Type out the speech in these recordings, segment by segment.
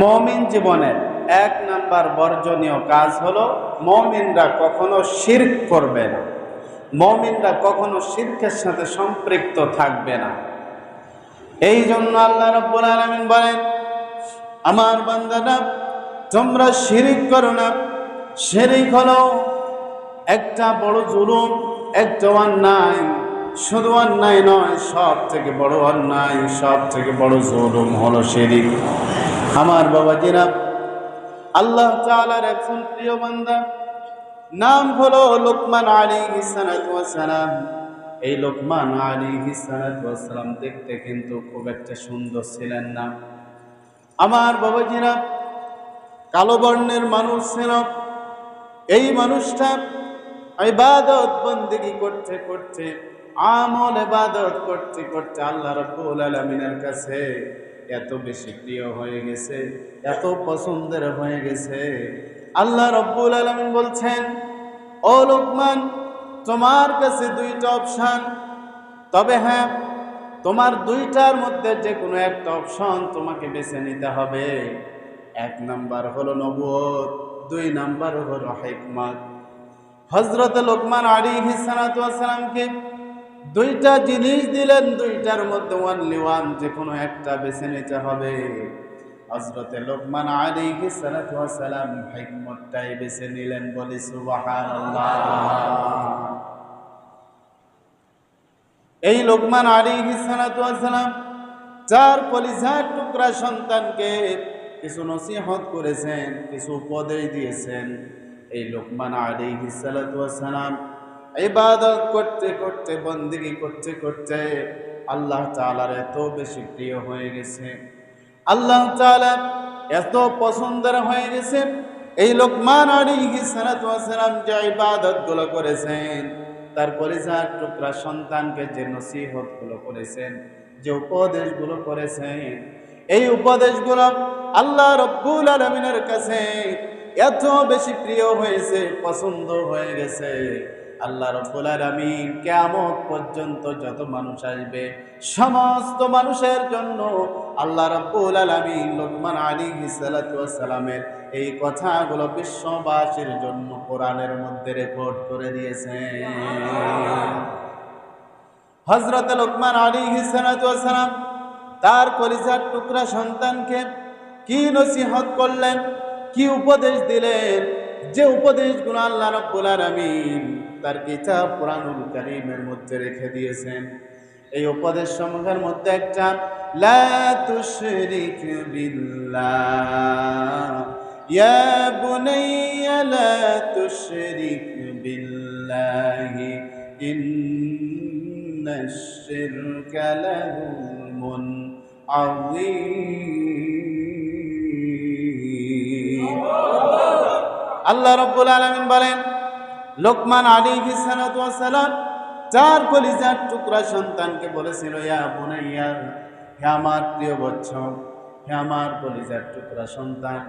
মমিন জীবনের এক নাম্বার বর্জনীয় কাজ হলো মমিনরা কখনো শির্ক করবে না। মমিনরা কখনো শির্কের সাথে সম্পৃক্ত থাকবে না। এই জন্য আল্লাহ রব্বুল আলমিন বলেন, আমার বান্দারা, তোমরা শিরিক করো না। শিরিক হলো একটা বড় জুলুম, একটা অন্যায়। শুধু অন্যায় নয় সব থেকে বড় অন্যায় সব থেকে বড় জুলুম হলো শিরিক। আমার বাবা বাবাজিরা আল্লাহ তাআলার একজন প্রিয় বান্দা। নাম হলো লোকমান আলী সালাম। এই লোকমান আলী সালাম দেখতে কিন্তু খুব একটা সুন্দর ছিলেন না। আমার বাবা বাবাজিরা কালো বর্ণের মানুষ ছিল। এই মানুষটা ইবাদত বন্দিগি করতে করতে, আমল ইবাদত করতে করতে আল্লাহ রাব্বুল আলামিনের কাছে এত বেশি প্রিয় হয়ে গেছে, এত পছন্দের হয়ে গেছে। আল্লাহ রব্বুল আলামিন বলছেন, ও লোকমান, তোমার কাছে দুইটা অপশান। তবে হ্যাঁ তোমার দুইটার মধ্যে যে কোনো একটা অপশন তোমাকে বেছে নিতে হবে। এক নাম্বার হলো নবুয়ত দুই নাম্বার হলো হিকমত। হজরত লোকমান আলী হিসালামকে দুইটা জিনিস দিলেন, দুইটার মধ্যে ওয়ানলি ওয়ান যে কোনো একটা বেছে নিতে হবে। হজরতে লোকমান আলী হিসালাম হিকমতটাই বেছে নিলেন বলি, সুবহানাল্লাহ। এই লোকমান আলী হিসালাম চার কলিজার টুকরা সন্তানকে কিছু নসিহত করেছেন, কিছু উপদেশ দিয়েছেন, এই লোকমান আলী হিসালাম ইবাদত করতে করতে, বন্দিগি করতে করতে আল্লাহ তাআলার এত বেশি প্রিয় হয়ে গেছে। আল্লাহ তাআলা এত পছন্দের হয়ে গেছে। এই লোকমান আলী হিসালাম যে ইবাদতগুলো করেছেন, তার পরিচার টুকরা সন্তানকে যে নসিহতগুলো করেছেন, যে উপদেশগুলো করেছেন, এই উপদেশগুলো আল্লাহ রব্বুল আলমিনের কাছে এত বেশি প্রিয় হয়েছে, পছন্দ হয়ে গেছে। আল্লাহ রব্বুল আলমিন কেমন পর্যন্ত যত মানুষ আসবে, সমস্ত মানুষের জন্য আল্লাহ রব্বুল আলমিন লোকমান আলী সালামের এই কথাগুলো বিশ্ববাসীর জন্য কোরআনের মধ্যে রেকর্ড করে দিয়েছে হজরত লোকমান আলী সালাম তার কলিজার টুকরা সন্তানকে কি নসিহত করলেন, কি উপদেশ দিলেন? যে উপদেশগুলো আল্লাহ রব্বুল আলামিন তার কিতাব কোরআনুল কারীমের মধ্যে রেখে দিয়েছেন। এই উপদেশ সমূহের মধ্যে একটা, লা তুশরিক বিল্লাহ, ইয়া লা আল্লাহ রব্বুল আলামিন বলেন লোকমান আলী সালাম চার কলিজার টুকরা সন্তানকে বলেছিল, ইয়া হে আমার প্রিয় বচ্চ, হে আমার কলিজার টুকরা সন্তান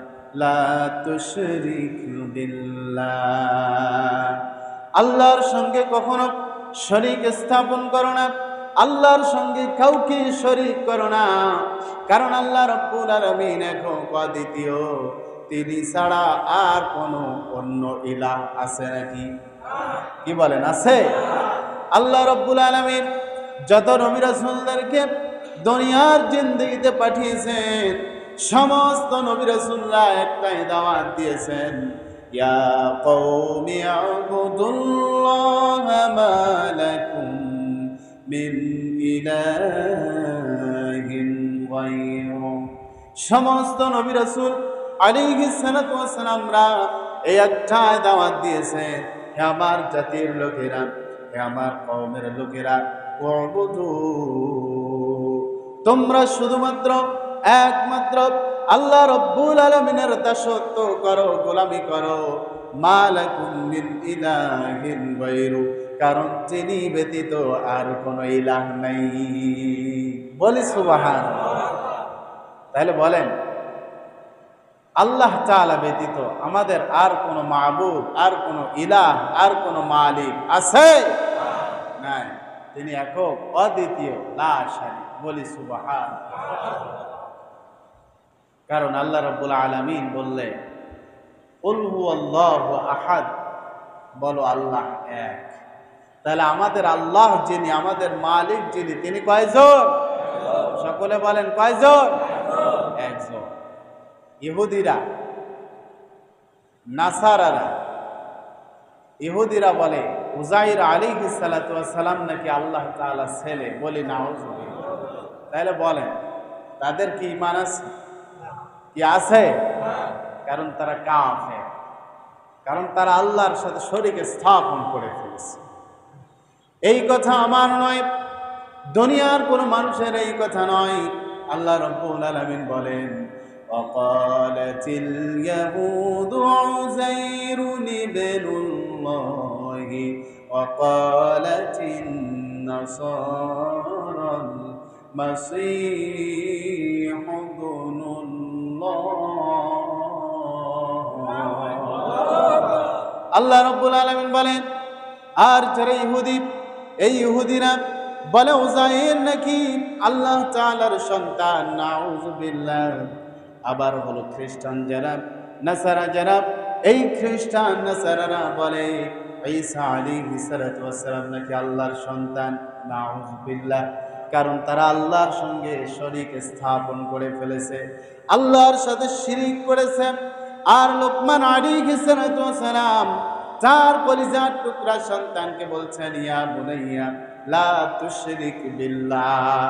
আল্লাহর সঙ্গে কখনো শরিক স্থাপন করো না, আল্লাহর সঙ্গে কাউকে শরিক করো না, কারণ আল্লাহ রব্বুল আলামিন এখন দ্বিতীয়। তিনি ছাড়া আর কোনো অন্য ইলাহ আছে নাকি? কি বলেন, আছে? আল্লাহ রব্বুল আলমিন যত নবী রাসূলদেরকে দুনিয়ার জিন্দগিতে পাঠিয়েছেন, সমস্ত নবী রাসূলরা একটাই দাওয়াত দিয়েছেন, ইয়া সমস্ত নবী আলাইহিস সালাতু ওয়াস সালামরা এই একটাই দাওয়াত দিয়েছে, হে আমার জাতির লোকেরা, হে আমার কওমের লোকেরা তোমরা শুধুমাত্র, একমাত্র আল্লাহ রব্বুল আলমিনের দাসত্ব করো, গোলামি করো। কারণ তিনি ব্যতীত আর কোনো ইলাহ নাই। বলি সুবহান তাহলে বলেন আল্লাহ তাআলা ব্যতীত আমাদের আর কোনো মাহবুব আর কোনো ইলাহ, আর কোনো মালিক আছে? নাই। তিনি একক, অদ্বিতীয় বলি সুবহান। কারণ আল্লাহ রব্বুল আলমিন বললে উলহু আল্লাহ আহাদ। বলো, আল্লাহ এক। তাহলে আমাদের আল্লাহ যিনি, আমাদের মালিক যিনি, তিনি কয়জন? সকলে বলেন কয়জন? একজন। ইহুদিরা, নাসারারা, ইহুদিরা বলে উজাইর আলী সালাম নাকি আল্লাহ তাআলা ছেলে বলি না তাহলে বলেন, তাদের কি ইমান আছে? কি আছে? কারণ তারা কাফে কারণ তারা আল্লাহর সাথে শরীকে স্থাপন করে ফেলেছে। এই কথা আমার নয়, দুনিয়ার কোনো মানুষের এই কথা নয়। আল্লাহ রব্বুল আলামিন বলেন وقالت اليهود عزير ابن الله وقالت النصارى المسيح ابن الله আল্লাহ রব্বুল আলামিন বলেন আর যারা ইহুদি এই ইহুদিরা বলে উজাইর নাকি আল্লাহ তাআলার সন্তান নাউজুবিল্লাহ আবার হলো খ্রিস্টান যারা, নাসারা যারা, এই খ্রিস্টান নাসারারা বলে, ঈসা সালাতু ওয়াসসালাম নাকি আল্লাহর সন্তান? নাউজুবিল্লাহ। কারণ তারা আল্লাহর সঙ্গে শরীক স্থাপন করে ফেলেছে, আল্লাহর সাথে শিরিক করেছে। আর লোকমান সালাতু ওয়াসসালাম চার কলিজার টুকরা সন্তানকে বলছেন, ইয়া বুনাইয়া, লা তুশরিক বিল্লাহ,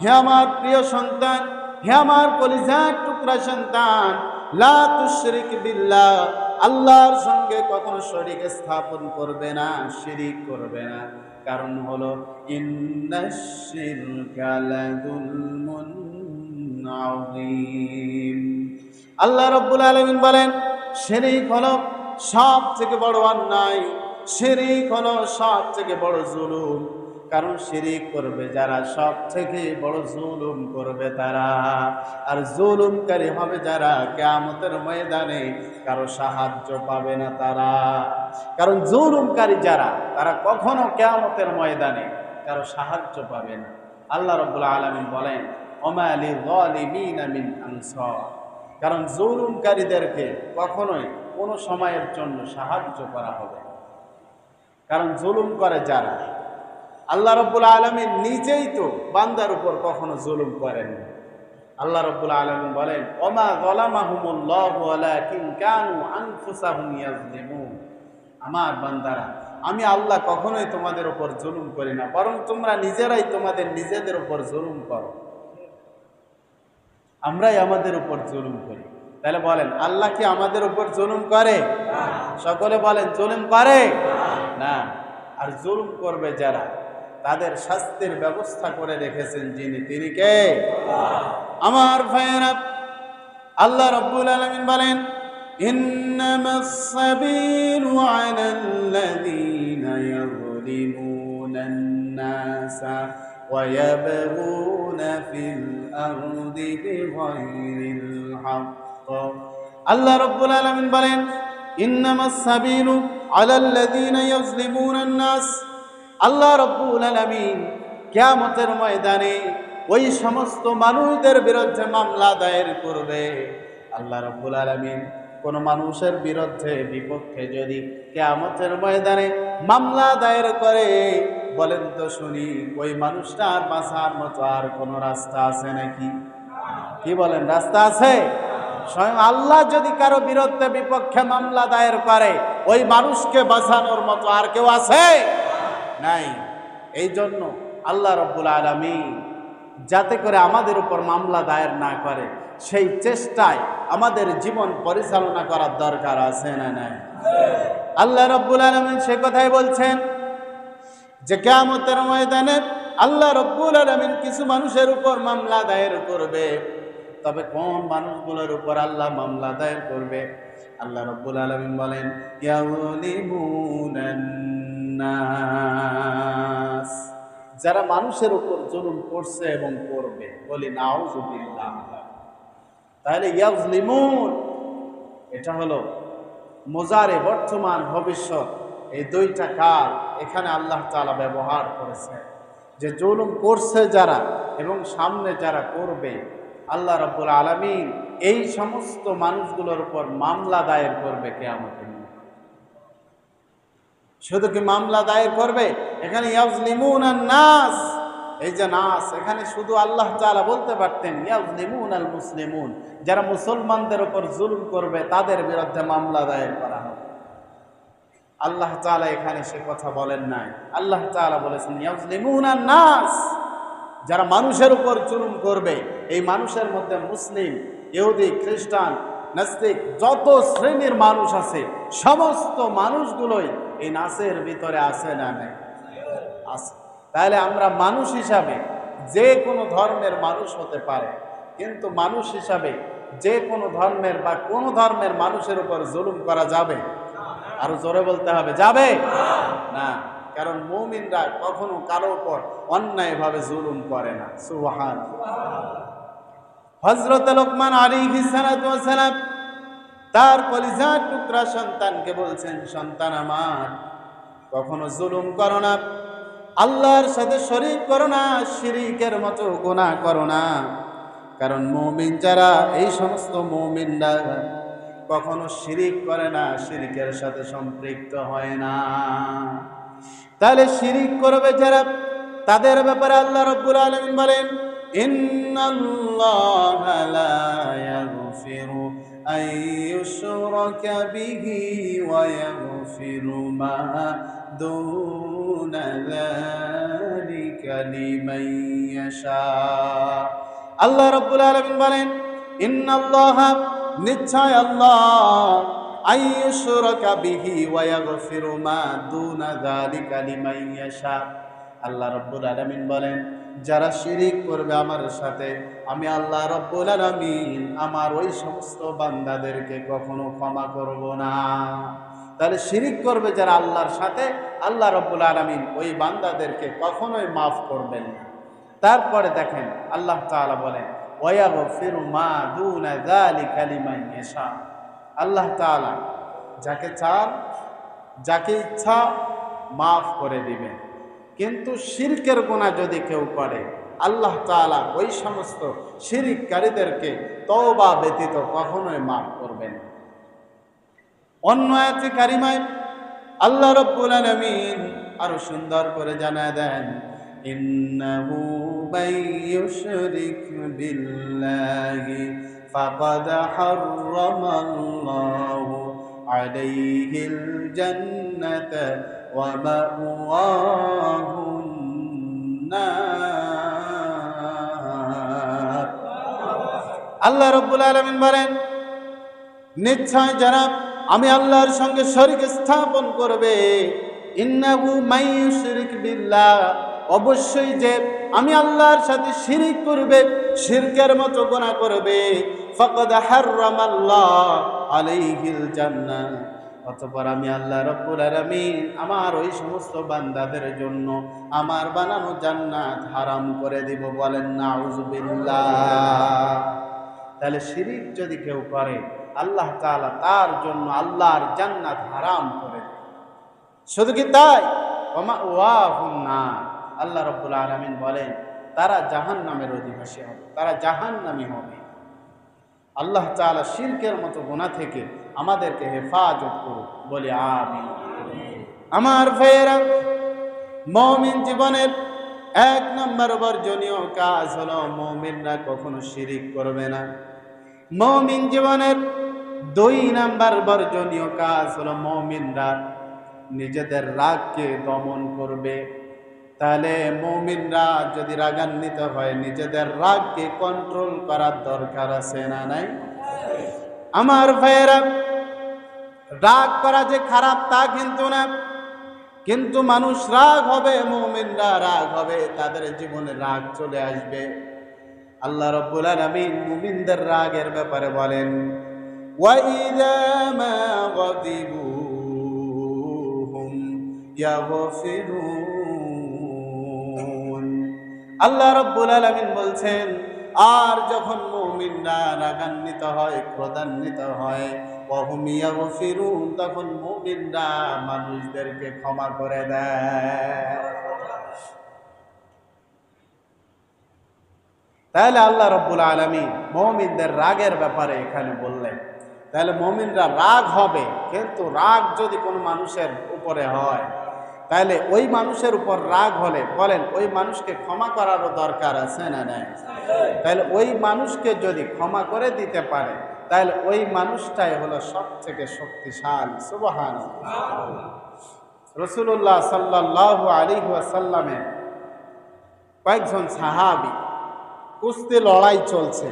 হে আমার প্রিয় সন্তান হে আমার কলিজার টুকরা সন্তান, লা তুশরিক বিল্লাহ, আল্লাহর সঙ্গে কখনো শরীক স্থাপন করবে না, শিরিক করবে না। কারণ হলো আল্লাহ রাব্বুল আলামিন বলেন, শিরিক হলো সব থেকে বড় অন্যায়, শিরিক হলো সব থেকে বড় জুলুম। কারণ শিরিক করবে যারা সব থেকে বড় জুলুম করবে তারা। আর জুলুমকারী হবে যারা, কেয়ামতের ময়দানে কারও সাহায্য পাবে না তারা। কারণ জুলুমকারী যারা, তারা কখনো কেয়ামতের ময়দানে কারও সাহায্য পাবে না। আল্লাহ রব্বুল আলমিন বলেন ওমালি যালিমিনা মিন আনসার। কারণ জুলুমকারীদেরকে কখনোই কোনো সময়ের জন্য সাহায্য করা হবে। কারণ জুলুম করে যারা আল্লাহ রব্বুল আলমী নিজেই তো বান্দার উপর কখনো জুলুম করেন আল্লাহ রব্বুল আলম বলেন গলামাহুমুল্লাহ আমার বান্দারা আমি আল্লাহ কখনোই তোমাদের উপর জুলুম করি না বরং তোমরা নিজেরাই তোমাদের নিজেদের উপর জুলুম করো। আমরাই আমাদের উপর জুলুম করি। তাহলে বলেন আল্লাহ কি আমাদের উপর জুলুম করে? সকলে বলেন জুলুম করে? না। আর জুলুম করবে যারা? তাদের শাস্তির ব্যবস্থা করে রেখেছেন যিনি তিনি কে আমার ভাইয়েরা আল্লাহ রব্বুল আলমিন বলেন إنما السبيل على الذين يظلمون الناس ويبغون في الأرض بغير الحق আল্লাহ রব্বুল আলমিন বলেন ইন্নামা সাবিলু আলাল্লাযীনা ইয়াজলিমুনা আন-নাস আল্লাহ রব্বুল আলমিন কিয়ামতের ময়দানে ওই সমস্ত মানুষদের বিরুদ্ধে মামলা দায়ের করবে। আল্লাহ রব্বুল আলমিন কোন মানুষের বিরুদ্ধে, বিপক্ষে যদি কেয়ামতের ময়দানে মামলা দায়ের করে, বলেন তো শুনি, ওই মানুষটার বাঁচার মতো আর কোনো রাস্তা আছে নাকি? কি বলেন, রাস্তা আছে? স্বয়ং আল্লাহ যদি কারও বিরুদ্ধে, বিপক্ষে মামলা দায়ের করে, ওই মানুষকে বাঁচানোর মতো আর কেউ আছে? নাই। এই জন্য আল্লাহ রব্বুল আলমী যাতে করে আমাদের উপর মামলা দায়ের না করে, সেই চেষ্টায় আমাদের জীবন পরিচালনা করার দরকার আছে না নাই? আল্লাহ রব্বুল আলমিন সে কথাই বলছেন যে, কেয়ামতের ময়দানে আল্লাহ রব্বুল আলমিন কিছু মানুষের উপর মামলা দায়ের করবে। তবে কোন মানুষগুলোর উপর আল্লাহ মামলা দায়ের করবে? আল্লাহ রব্বুল আলমিন বলেন নাস যারা মানুষের উপর জুলুম করছে এবং করবে, বলি নাউজুবিল্লাহ তাহলে ইয়াজলিমুন, এটা হলো মোজারে বর্তমান ভবিষ্যৎ, এই দুইটা কাল এখানে আল্লাহ তাআলা ব্যবহার করেছে যে জুলুম করছে যারা এবং সামনে যারা করবে, আল্লাহ রব্বুল আলমিন এই সমস্ত মানুষগুলোর উপর মামলা দায়ের করবে কেয়ামতের দিন। শুধু কি মামলা দায়ের করবে? এখানে নাস। এই যে নাস, এখানে শুধু আল্লাহ তাআলা বলতে পারতেন, ইয়াজলিমুন আল মুসলিমুন যারা মুসলমানদের ওপর জুলুম করবে, তাদের বিরুদ্ধে মামলা দায়ের করা হবে। আল্লাহ তাআলা এখানে সে কথা বলেন নাই। আল্লাহ তাআলা বলেছেন, ইয়াজলিমুন নাস। যারা মানুষের উপর জুলুম করবে, এই মানুষের মধ্যে মুসলিম, ইহুদি, খ্রিস্টান, নাস্তিক, যত শ্রেণির মানুষ আছে, সমস্ত মানুষগুলোই এই নাচের ভিতরে আছে না নেই? আছে। তাহলে আমরা মানুষ হিসাবে যে কোনো ধর্মের মানুষ হতে পারে, কিন্তু মানুষ হিসাবে যে কোনো ধর্মের বা কোনো ধর্মের মানুষের উপর জুলুম করা যাবে? আরও জোরে বলতে হবে, যাবে? না, কারণ মৌমিনরা কখনো কারও উপর অন্যায়ভাবে জুলুম করে না। সুবহান হজরত লোকমান আলী সালাম তার কলিজার টুকরা সন্তানকে বলছেন, সন্তান আমার, কখনো জুলুম করো না, আল্লাহর সাথে শরিক করো না, শিরিকের মতো গোনা করো না। কারণ মৌমিন যারা, এই সমস্ত মৌমিনরা কখনো শিরিক করে না, শিরিকের সাথে সম্পৃক্ত হয় না। তাহলে শিরিক করবে যারা, তাদের ব্যাপারে আল্লাহ রব্বুল আলমিন বলেন, ইন্নাল্লাহা ইউশরাকা বিহি ওয়া ইয়াগফিরু মা দুনা যালিকা লিমান ইয়াশা আল্লাহ রব্বুল আলামিন বলেন ইন্নাল্লাহা নিশ্চয় আল্লাহ আইয়ুশরাকা বিহি ওয়া ইয়াগফিরু মা দুনা যালিকা লিমান ইয়াশা আল্লাহ রব্বুল আলামিন বলেন যারা শিরিক করবে আমার সাথে, আমি আল্লাহ রব্বুল আলামিন আমার ওই সমস্ত বান্দাদেরকে কখনো ক্ষমা করব না। তাহলে শিরিক করবে যারা আল্লাহর সাথে, আল্লাহ রব্বুল আলামিন ওই বান্দাদেরকে কখনোই মাফ করবেন না। তারপরে দেখেন আল্লাহ তাআলা বলেন, ওয়াগফিরু মা দুনা যালিকা লিমান ইয়াশা। আল্লাহ তাআলা যাকে চান, যাকে ইচ্ছা মাফ করে দিবেন। কিন্তু শিরকের গোনা যদি কেউ করে, আল্লাহ তাআলা ওই সমস্ত শিরিককারীদেরকে তওবা ব্যতীত কখনোই মাফ করবেন। অন্য আয়াতে কারিমায় আল্লাহ রব্বুল আলামিন আরও সুন্দর করে জানা দেন, ইন্নাহু আলাইহিল মাওয়াহুন নার আল্লাহ রব্বুল আলামিন বলেন, নিশ্চয় যারা আমি আল্লাহর সঙ্গে শরিক স্থাপন করবে। ইন্নাহু মাইয়ুশরিক বিল্লাহ। অবশ্যই যে আমি আল্লাহর সাথে শিরিক করবে, শিরকের মতো গোনা করবে। ফাকাদ হাররামাল্লাহ আলাইহিল জান্নাহ। অতঃপর আমি আল্লাহ রব্বুল আলামিন আমার ওই সমস্ত বান্দাদের জন্য আমার বানানো জান্নাত হারাম করে দিব বলেন নাউজুবিল্লাহ তাহলে শিরিক যদি কেউ করে, আল্লাহ তাআলা তার জন্য আল্লাহর জান্নাত হারাম করে শুধু কি তাই? না আল্লাহ রব্বুল আলামিন বলেন, তারা জাহান নামের অধিবাসী হবে, তারা জাহান নামী হবে। আল্লাহ তাআলা শিরকের মতো গোনা থেকে আমাদেরকে হেফাজত করুক, বলি আমি আমার ভাইয়েরা, মমিন জীবনের এক নম্বর বর্জনীয় কাজ হলো মমিনরা কখনো শিরিক করবে না। মমিন জীবনের দুই নাম্বার বর্জনীয় কাজ হলো মমিনরা নিজেদের রাগকে দমন করবে। তাহলে মমিনরা যদি রাগান্বিত হয়, নিজেদের রাগকে কন্ট্রোল করার দরকার আছে না নাই? আমার ভাইয়েরা, রাগ করা যে খারাপ তা কিন্তু না। কিন্তু মানুষ রাগ হবে, মমিনরা রাগ হবে, তাদের জীবনে রাগ চলে আসবে। আল্লাহ রব্বুল আলামিন মুমিনদের রাগের ব্যাপারে বলেন হুম আল্লাহ রব্বুল আলামিন বলছেন আর যখন মুমিনরা রাগান্বিত হয়, ক্রোধান্বিত হয়, ওহুম ইয়াগফিরুন, তখন মুমিনরা মানুষদেরকে ক্ষমা করে দেয়। তাহলে আল্লাহ রব্বুল আলমী মমিনদের রাগের ব্যাপারে এখানে বললেন, তাহলে মমিনরা রাগ হবে, কিন্তু রাগ যদি কোনো মানুষের উপরে হয় তাহলে ওই মানুষের উপর রাগ হলে, বলেন, ওই মানুষকে ক্ষমা করারও দরকার আছে না নাই? তাহলে ওই মানুষকে যদি ক্ষমা করে দিতে পারে, তাহলে ওই মানুষটাই হলো সব থেকে শক্তিশালী। সুবহান রসুল্লাহ সাল্লাহ আলী ওয়াসাল্লামের কয়েকজন সাহাবি কুস্তি লড়াই চলছে।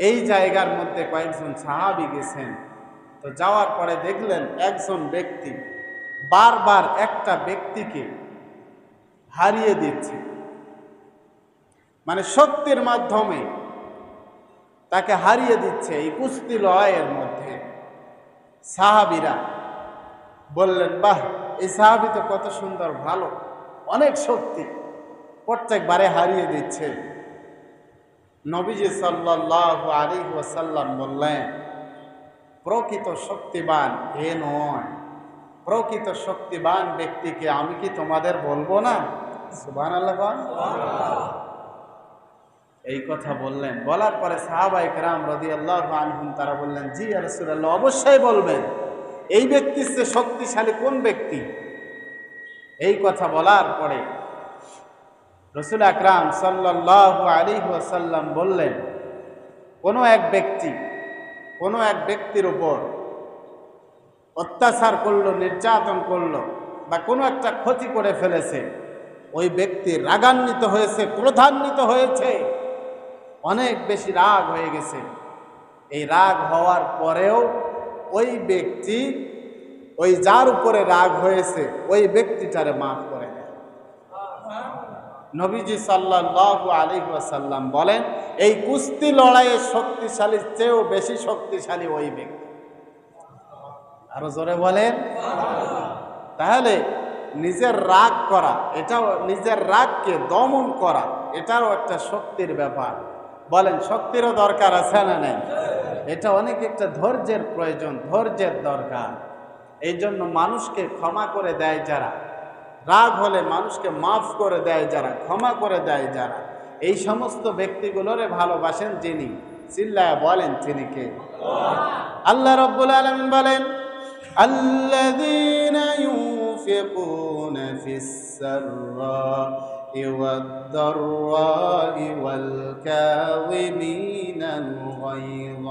এই জায়গার মধ্যে কয়েকজন সাহাবি গেছেন। তো যাওয়ার পরে দেখলেন একজন ব্যক্তি বারবার একটা ব্যক্তিকে হারিয়ে দিচ্ছে। মানে শক্তির মাধ্যমে তাকে হারিয়ে দিচ্ছে এই কুস্তি লড়াইয়ের মধ্যে। সাহাবিরা বললেন, বাহ, এই সাহাবি তো কত সুন্দর, ভালো, অনেক শক্তি, প্রত্যেকবারে হারিয়ে দিচ্ছে। নবীজি সাল্লাহ আলী ওয়াসাল্লাম বললেন, প্রকৃত শক্তিবান, এ নয়। প্রকৃত শক্তিবান ব্যক্তিকে আমি কি তোমাদের বলব না? সুবান আল্লাহ এই কথা বললেন। বলার পরে সাহাবাই রাম রদি আল্লাহ আনহুম তারা বললেন, জি রসুল্লাহ অবশ্যই বলবেন। এই ব্যক্তির চেয়ে শক্তিশালী কোন ব্যক্তি? এই কথা বলার পরে রসুল আকরাম সাল্লাহ আলী ওয়াসাল্লাম বললেন, কোনো এক ব্যক্তি, কোনো এক ব্যক্তির উপর অত্যাচার করল, নির্যাতন করল বা কোনো একটা ক্ষতি করে ফেলেছে, ওই ব্যক্তি রাগান্বিত হয়েছে, ক্রোধান্বিত হয়েছে, অনেক বেশি রাগ হয়ে গেছে। এই রাগ হওয়ার পরেও ওই ব্যক্তি, ওই যার উপরে রাগ হয়েছে, ওই ব্যক্তিটারে মাফ করে নবীজি সাল্লাহ আলী ওয়াসাল্লাম বলেন, এই কুস্তি লড়াইয়ের শক্তিশালী, চেয়েও বেশি শক্তিশালী ওই ব্যক্তি। আরও জোরে বলেন। তাহলে নিজের রাগ করা, এটাও নিজের রাগকে দমন করা, এটাও একটা শক্তির ব্যাপার। বলেন, শক্তিরও দরকার আছে না নেই? এটা অনেক একটা ধৈর্যের প্রয়োজন, ধৈর্যের দরকার। এই জন্য মানুষকে ক্ষমা করে দেয় যারা। রাগ হলে মানুষকে মাফ করে দেয় যারা, ক্ষমা করে দেয় যারা। এই সমস্ত ব্যক্তিগুলোরে ভালোবাসেন যিনি, চিল্লায় বলেন তিনি কে? আল্লাহ রব্বুল আলমিন বলেন الذين ينفقون في السراء والضراء والكاظمين الغيظ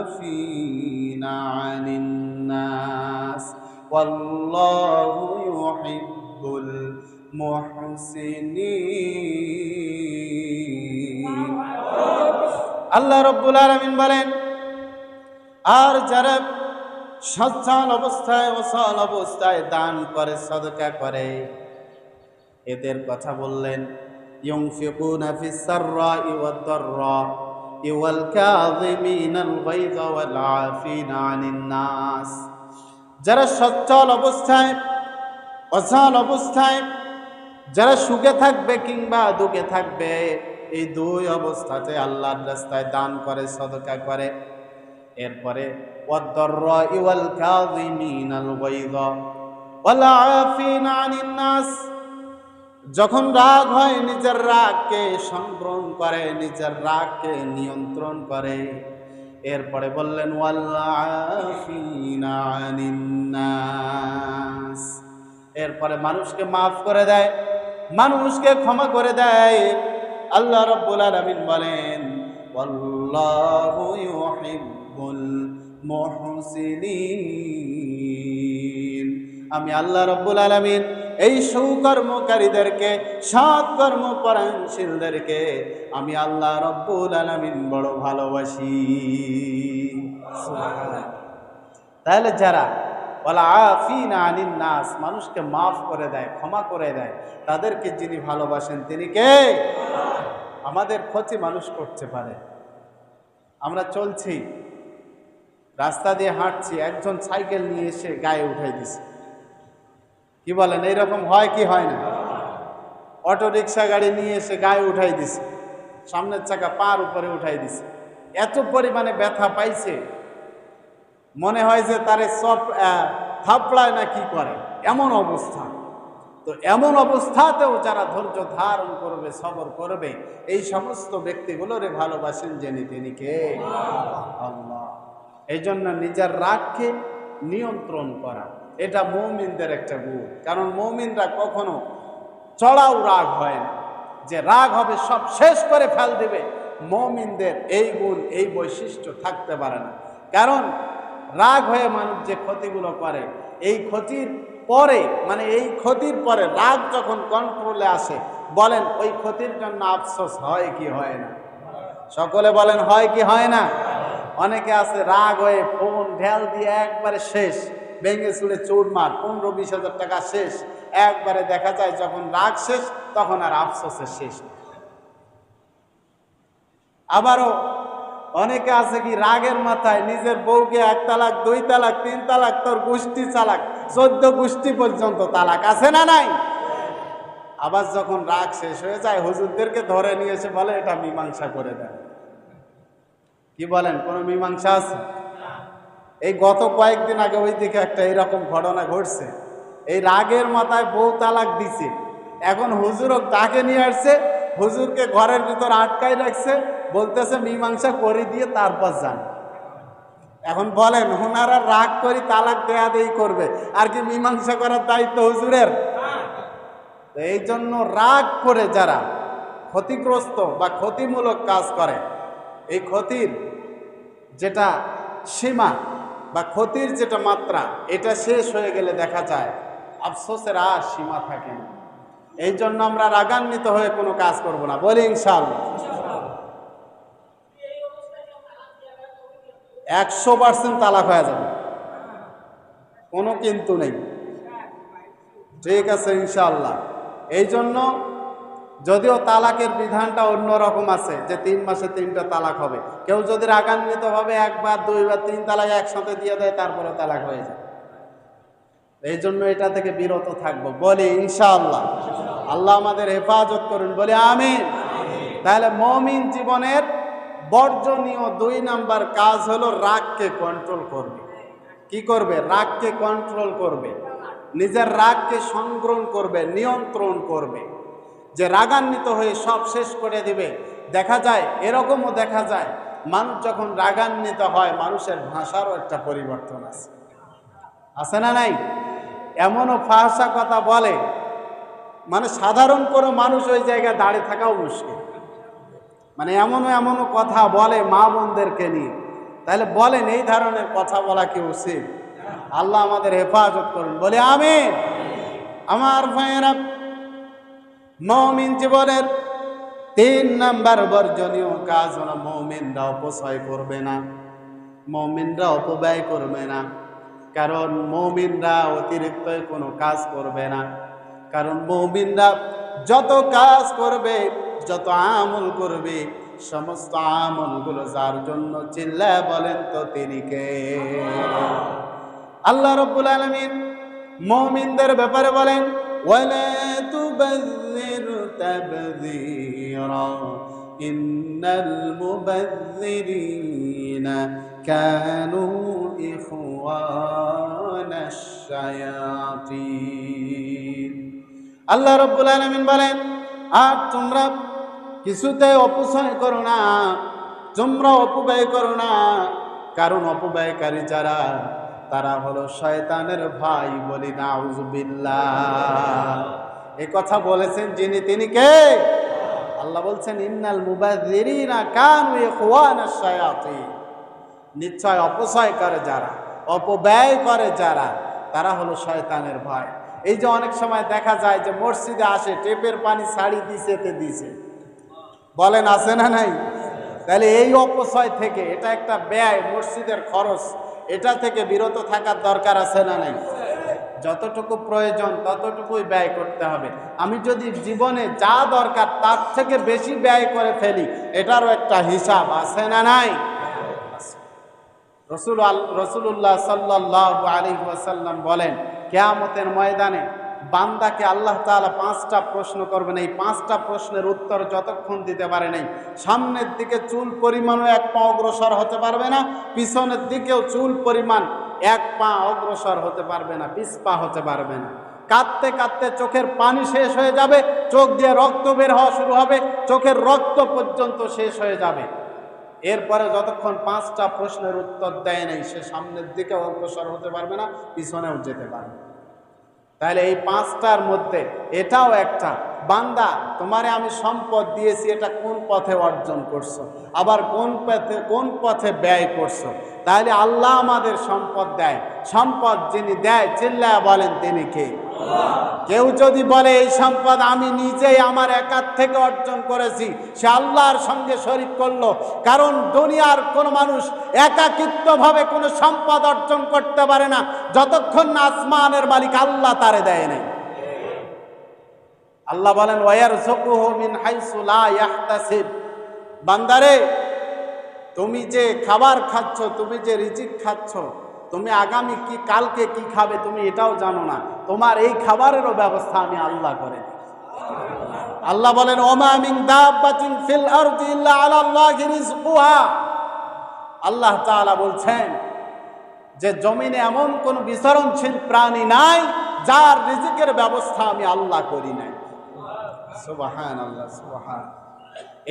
والعافين عن الناس والله يحب المحسنين আল্লাহ রব্বুল আলমিন বলেন আর যারা সচ্ছল অবস্থায়, অসল অবস্থায় দান করে, সদকা করে। এদের কথা বললেন সাররাই ওয়াদ দাররা ওয়াল কাযিমিনাল গায়য ওয়াল আফিনা আনিন যারা সচ্ছল অবস্থায়, অসল অবস্থায়, যারা সুখে থাকবে কিংবা দুঃখে থাকবে, এই দুই অবস্থাতে আল্লাহর রাস্তায় দান করে, সদকা করে। এরপরে যখন রাগ হয়, নিজের রাগকে সংগ্রহ করে, নিজের রাগকে নিয়ন্ত্রণ করে। এরপরে বললেন এরপরে মানুষকে মাফ করে দেয়, মানুষকে ক্ষমা করে দেয়। আল্লাহ রব্বুল আলমিন বলেন يحب المحسنين আমি আল্লাহ রব্বুল আলমিন এই সুকর্মকারীদেরকে সৎ কর্মপরায়ণশীলদেরকে আমি আল্লাহ রব্বুল আলমিন বড় ভালোবাসি তাহলে যারা বলা আফিন আনিন নাস মানুষকে মাফ করে দেয় ক্ষমা করে দেয় তাদেরকে যিনি ভালোবাসেন তিনি কে আমাদের ক্ষতি মানুষ করতে পারে আমরা চলছি। রাস্তা দিয়ে হাঁটছি, একজন সাইকেল নিয়ে এসে গায়ে উঠাই দিছে। কি বলেন, এইরকম হয় কি হয় না? অটো রিক্সা গাড়ি নিয়ে এসে গায়ে উঠাই দিছে। সামনের চাকা পার উপরে উঠাই দিছে। এত পরিমাণে ব্যথা পাইছে। মনে হয় যে তারে সব থাপড়ায় না কি করে? এমন অবস্থা। তো এমন অবস্থাতেও যারা ধৈর্য ধারণ করবে, সবর করবে, এই সমস্ত ব্যক্তিগুলোরে ভালোবাসেন যিনি, তিনি কে? এই জন্য নিজের রাগকে নিয়ন্ত্রণ করা, এটা মৌমিনদের একটা গুণ। কারণ মৌমিনরা কখনো চড়াও রাগ হয় না। যে রাগ হবে সব শেষ করে ফেল দিবে। মৌমিনদের এই গুণ, এই বৈশিষ্ট্য থাকতে পারে না। কারণ রাগ হয়ে মানুষ যে ক্ষতিগুলো করে, এই ক্ষতির পরে মানে এই ক্ষতির পরে রাগ যখন কন্ট্রোলে আসে, বলেন, ওই ক্ষতির জন্য আফসোস হয় কি হয় না? সকলে বলেন, হয় কি হয় না? অনেকে আছে, রাগ হয়ে ফোন ঢেল দিয়ে একবারে শেষ, ভেঙে চুড়ে চুরমার পনেরো বিশ হাজার টাকা শেষ। একবারে দেখা যায় যখন রাগ শেষ, তখন আর আফসোসের শেষ আবারও অনেকে আছে কি রাগের মাথায় নিজের বউকে এক তালাক, দুই তালাক, তিন তালাক, তোর গোষ্ঠী চালাক, চোদ্দ গোষ্ঠী পর্যন্ত তালাক আছে না নাই? আবার যখন রাগ শেষ হয়ে যায়, হুজুরদেরকে ধরে নিয়ে এসে বলে, এটা মীমাংসা করে দেন। কি বলেন, কোনো মীমাংসা আছে? এই গত কয়েকদিন আগে ওই দিকে একটা এরকম ঘটনা ঘটছে। এই রাগের মাথায় বউ তালাক দিছে। এখন হুজুরক ডাকে নিয়ে আসছে, হুজুরকে ঘরের ভিতর আটকায় রাখছে বলতেছে, মীমাংসা করে দিয়ে তারপর যান। এখন বলেন ওনারা রাগ করি তালাক দেয়া দেই করবে। আর কি মীমাংসা করার দায়িত্ব হুজুরের? এই জন্য রাগ করে যারা ক্ষতিগ্রস্ত বা ক্ষতিমূলক কাজ করে, এই ক্ষতির যেটা সীমা বা ক্ষতির যেটা মাত্রা, এটা শেষ হয়ে গেলে দেখা যায়, আফসোসের আর সীমা থাকে না। এই জন্য আমরা রাগান্বিত হয়ে কোনো কাজ করব না। বলি ইনশাআল্লাহ। একশো পার্সেন্ট তালাক হয়ে যাবে। কোনো কিন্তু নেই। ঠিক আছে, ইনশাআল্লাহ। এই জন্য যদিও তালাকের বিধানটা অন্যরকম আছে, যে তিন মাসে তিনটা তালাক হবে। কেউ যদি রাগান্বিতভাবে একবার, দুইবার, তিন তালাক একসাথে দিয়ে দেয় তারপরে তালাক হয়ে যায়। এই জন্য এটা থেকে বিরত থাকব। বলি, ইনশাআল্লাহ। আল্লাহ আমাদের হেফাজত করুন। বলি আমি তাহলে মমিন জীবনের বর্জনীয় দুই নাম্বার কাজ হলো রাগকে কন্ট্রোল করবে। কি করবে? রাগকে কন্ট্রোল করবে। নিজের রাগকে সংগ্রহণ করবে, নিয়ন্ত্রণ করবে। যে রাগান্বিত হয়ে সব শেষ করে দিবে। দেখা যায়, এরকমও দেখা যায়, মানুষ যখন রাগান্বিত হয়, মানুষের ভাষারও একটা পরিবর্তন আছে। আছে না নাই? এমনও ফাহসা কথা বলে মানে সাধারণ কোনো মানুষ ওই জায়গায় দাঁড়িয়ে থাকাও মুশকিল। মানে এমনও এমনও কথা বলে মা বোনদেরকে নিয়ে। তাহলে বলেন, এই ধরনের কথা বলা কি উচিত? আল্লাহ আমাদের হেফাজত করুন। বলে আমি আমার ভাইয়েরা, মৌমিন জীবনের তিন নাম্বার বর্জনীয় কাজ হলো মৌমিনরা অপচয় করবে না। মৌমিনরা অপব্যয় করবে না। কারণ মমিনরা অতিরিক্ত কোনো কাজ করবে না। কারণ মমিনরা যত কাজ করবে যত আমল করবে সমস্ত আমলগুলো যার জন্য চিল্লা বলেন তো তিনি কে আল্লাহ রব্বুল আলমিন মমিনদের ব্যাপারে বলেন ولا تبذر تبذيرا إن المبذرين كانوا إخوان الشياطين আল্লাহ রব্বুল আলমিন বলেন আর তোমরা কিছুতে অপচয় করো না, তোমরা অপব্যয় করো না। কারণ অপব্যয়কারী যারা, তারা হলো শয়তানের ভাই বলি নাউজুবিল্লাহ এই কথা বলেছেন যিনি, তিনি কে? আল্লাহ বলছেন, ইন্নাল কানু নিশ্চয় অপচয় করে যারা, অপব্যয় করে যারা, তারা হলো শয়তানের ভাই। এই যে অনেক সময় দেখা যায় যে মসজিদে আসে, টেপের পানি ছাড়ি দিছে তে দিছে। বলেন, আছে না নাই? তাহলে এই অপচয় থেকে, এটা একটা ব্যয়, মসজিদের খরচ, এটা থেকে বিরত থাকার দরকার আছে না নাই? যতটুকু প্রয়োজন, ততটুকুই ব্যয় করতে হবে। আমি যদি জীবনে যা দরকার, তার থেকে বেশি ব্যয় করে ফেলি, এটারও একটা হিসাব আছে না নাই? রসুল রসুল্লাহ সাল্লাহ আলী ওয়াসাল্লাম বলেন, কেয়ামতের ময়দানে বান্দাকে আল্লাহ তাআলা পাঁচটা প্রশ্ন করবেন। এই পাঁচটা প্রশ্নের উত্তর যতক্ষণ দিতে পারে নাই, সামনের দিকে চুল পরিমাণও এক পা অগ্রসর হতে পারবে না, পিছনের দিকেও চুল পরিমাণ এক পা অগ্রসর হতে পারবে না, পিছ পা হতে পারবে না। কাঁদতে কাঁদতে চোখের পানি শেষ হয়ে যাবে, চোখ দিয়ে রক্ত বের হওয়া শুরু হবে, চোখের রক্ত পর্যন্ত শেষ হয়ে যাবে। এরপরে যতক্ষণ পাঁচটা প্রশ্নের উত্তর দেয় নাই, সে সামনের দিকে অগ্রসর হতে পারবে না, পিছনেও যেতে পারবে। তাহলে এই পাঁচটার মধ্যে এটাও একটা। বান্দা, তোমারে আমি সম্পদ দিয়েছি, এটা কোন পথে অর্জন করছ? আবার কোন পথে কোন পথে ব্যয় করছ? তাহলে আল্লাহ আমাদের সম্পদ দেয়। সম্পদ যিনি দেয়, চিল্লায় বলেন তিনি কে? কেউ যদি বলে, এই সম্পদ আমি নিজেই আমার একার থেকে অর্জন করেছি। সে আল্লাহর সঙ্গে শরিক করল। কারণ দুনিয়ার কোনো মানুষ একাকিত্বভাবে কোনো সম্পদ অর্জন করতে পারে না, যতক্ষণ না আসমানের মালিক আল্লাহ তারে দেয় নাই। আল্লাহ বলেন ওয়ার মিন বান্দারে, তুমি যে খাবার খাচ্ছ, তুমি যে রিজিক খাচ্ছ তুমি আগামী কি কালকে কি খাবে তুমি এটাও জানো না। তোমার এই খাবারেরও ব্যবস্থা আমি আল্লাহ করে। আল্লাহ বলেন, ওমা মিন দাব্বাতিন ফিল আরদি ইল্লা আলা আল্লাহি রিজকুহা আল্লাহ তাআলা বলছেন যে, জমিনে এমন কোন বিচরণশীল প্রাণী নাই যার রিজিকের ব্যবস্থা আমি আল্লাহ করি নাই। সুবাহান আল্লাহ সুবাহান।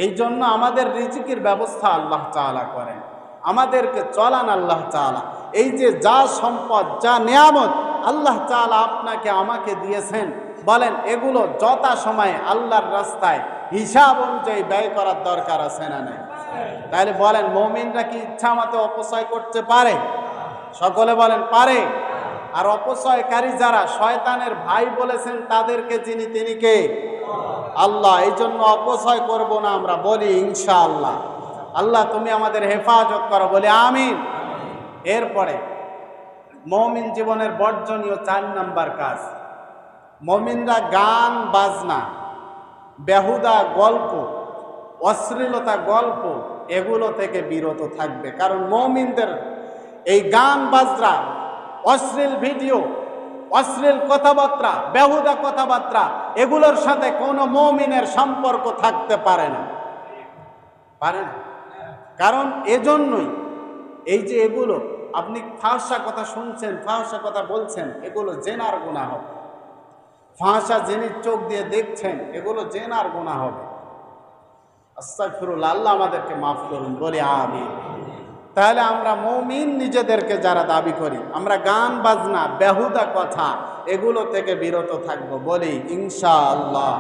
এই জন্য আমাদের রিজিকের ব্যবস্থা আল্লাহ তাআলা করেন। আমাদেরকে চলান আল্লাহ তাআলা। এই যে যা সম্পদ, যা নিয়ামত, আল্লাহ তাআলা আপনাকে আমাকে দিয়েছেন। বলেন, এগুলো যথা সময়ে আল্লাহর রাস্তায় হিসাব অনুযায়ী ব্যয় করার দরকার আছে না নাই? তাহলে বলেন, মমিনরা কি ইচ্ছা মতো অপচয় করতে পারে? সকলে বলেন, পারে। আর অপচয়কারী যারা, শয়তানের ভাই বলেছেন তাদেরকে যিনি, তিনি কে? আল্লাহ। এই জন্য অপচয় করব না আমরা, বলি ইনশাআল্লাহ। আল্লাহ তুমি আমাদের হেফাজত করো, বলে আমিন। এরপরে, মমিন জীবনের বর্জনীয় চার নাম্বার কাজ। মমিনরা গান, বাজনা, বেহুদা গল্প, অশ্লীলতা গল্প, এগুলো থেকে বিরত থাকবে। কারণ মমিনদের এই গান বাজরা অশ্লীল ভিডিও, অশ্লীল কথাবার্তা, বেহুদা কথাবার্তা, এগুলোর সাথে কোনো মমিনের সম্পর্ক থাকতে পারে না। পারে না। কারণ এজন্যই এই যে এগুলো, আপনি ফাঁসা কথা শুনছেন ফাঁসা কথা বলছেন, এগুলো জেনার গোনা হবে। ফাঁসা জেনির চোখ দিয়ে দেখছেন, এগুলো জেনার গোনা হবে। আস্তাগফিরুল্লাহ, আল্লাহ আমাদেরকে মাফ করুন, বলি আমি তাহলে আমরা মৌমিন নিজেদেরকে যারা দাবি করি, আমরা গান, বাজনা, বেহুদা কথা, এগুলো থেকে বিরত থাকব, বলি ইনশাআল্লাহ।